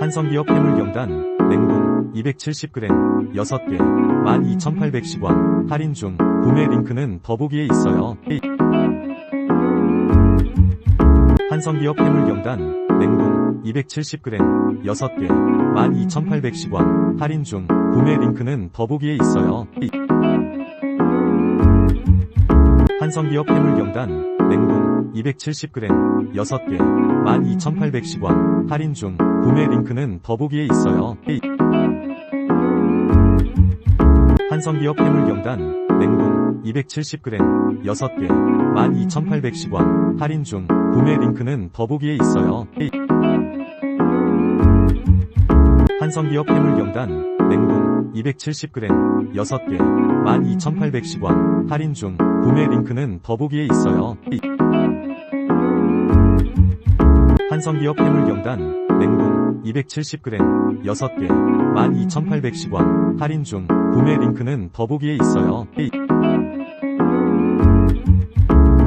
한성기업 해물경단 냉동 270g 6개 12,810원 할인 중 구매 링크는 더보기에 있어요. 한성기업 해물경단 냉동 270g 6개 12,810원 할인 중 구매 링크는 더보기에 있어요. 한성기업 해물경단 냉동 270g 6개 12,810원 할인 중 구매 링크는 더보기에 있어요. 한성기업 해물경단 냉동 270g 6개 12,810원 할인 중 구매 링크는 더보기에 있어요. 한성기업 해물경단 냉동 270g 6개 12,810원 할인 중 구매 링크는 더보기에 있어요. 한성기업 해물경단 냉동 270g 6개 12,810원 할인 중 구매 링크는 더보기에 있어요.